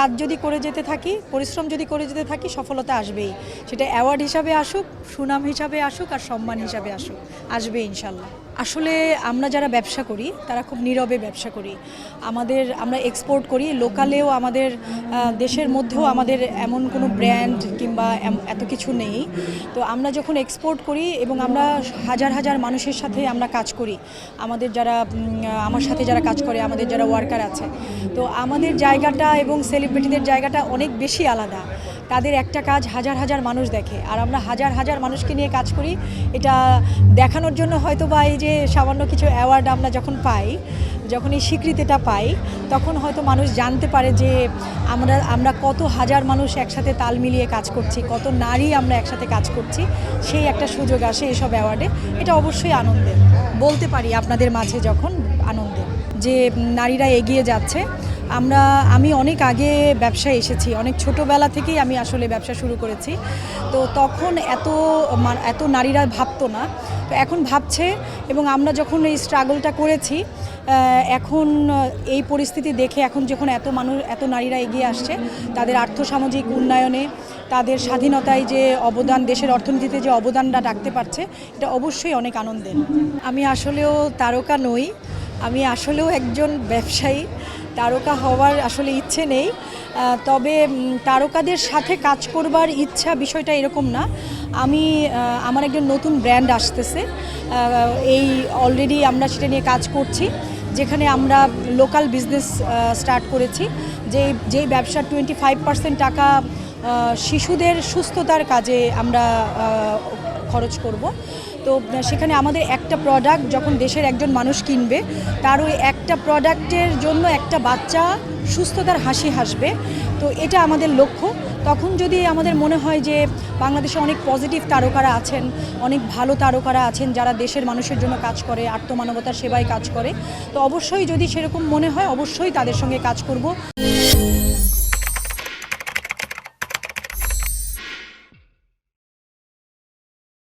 কাজ যদি করে যেতে থাকি, পরিশ্রম যদি করে যেতে থাকি, সফলতা আসবেই। সেটা অ্যাওয়ার্ড হিসাবে আসুক, সুনাম হিসাবে আসুক আর সম্মান হিসাবে আসুক আসবে ইনশাল্লাহ। আসলে আমরা যারা ব্যবসা করি, তারা খুব নীরবে ব্যবসা করি। আমাদের, আমরা এক্সপোর্ট করি লোকালেও আমাদের দেশের মধ্যেও আমাদের এমন কোনো ব্র্যান্ড কিংবা এত কিছু নেই। তো আমরা যখন এক্সপোর্ট করি এবং আমরা হাজার হাজার মানুষের সাথে আমরা কাজ করি, আমাদের যারা আমার সাথে যারা কাজ করে, আমাদের যারা ওয়ার্কার আছে, তো আমাদের জায়গাটা এবং সেলিব্রিটিদের জায়গাটা অনেক বেশি আলাদা। তাদের একটা কাজ হাজার হাজার মানুষ দেখে। আর আমরা হাজার হাজার মানুষকে নিয়ে কাজ করি, এটা দেখানোর জন্য হয়তো বা এই যে সামান্য কিছু অ্যাওয়ার্ড আমরা যখন পাই, যখন এই স্বীকৃতিটা পাই, তখন হয়তো মানুষ জানতে পারে যে আমরা আমরা কত হাজার মানুষ একসাথে তাল মিলিয়ে কাজ করছি, কত নারী আমরা একসাথে কাজ করছি, সেই একটা সুযোগ আসে এসব অ্যাওয়ার্ডে এটা অবশ্যই আনন্দের। বলতে পারি আপনাদের মাঝে যখন আনন্দের। যে নারীরা এগিয়ে যাচ্ছে আমরা, আমি অনেক আগে ব্যবসায় এসেছি, অনেক ছোটোবেলা থেকেই আমি আসলে ব্যবসা শুরু করেছি। তো তখন এত এত নারীরা ভাবতো না। তো এখন ভাবছে এবং আমরা যখন এই স্ট্রাগলটা করেছি এখন এই পরিস্থিতি দেখে এখন যখন এত মানুষ, এত নারীরা এগিয়ে আসছে, তাদের আর্থসামাজিক উন্নয়নে, তাদের স্বাধীনতায় যে অবদান, দেশের অর্থনীতিতে যে অবদানটা রাখতে পারছে, এটা অবশ্যই অনেক আনন্দের। আমি আসলেও তারকা নই। আমি আসলেও একজন ব্যবসায়ী। তারকা হওয়ার আসলে ইচ্ছে নেই। তবে তারকাদের সাথে কাজ করবার ইচ্ছা বিষয়টা এরকম না। আমি আমার একজন নতুন ব্র্যান্ড আসতেছে। এই অলরেডি আমরা সেটা নিয়ে কাজ করছি, যেখানে আমরা লোকাল বিজনেস স্টার্ট করেছি। যে যেই ব্যবসার টোয়েন্টি ফাইভ পার্সেন্ট টাকা শিশুদের সুস্থতার কাজে আমরা খরচ করব। তো সেখানে আমাদের একটা প্রোডাক্ট যখন দেশের একজন মানুষ কিনবে, তার ওই একটা প্রোডাক্টের জন্য একটা বাচ্চা সুস্থতার হাসি হাসবে। তো, এটা আমাদের লক্ষ্য। তখন যদি আমাদের মনে হয় যে বাংলাদেশে অনেক পজিটিভ তারকারা আছেন, অনেক ভালো তারকারা আছেন, যারা দেশের মানুষের জন্য কাজ করে, আত্মমানবতার সেবায় কাজ করে, তো অবশ্যই যদি সেরকম মনে হয়, অবশ্যই তাদের সঙ্গে কাজ করব।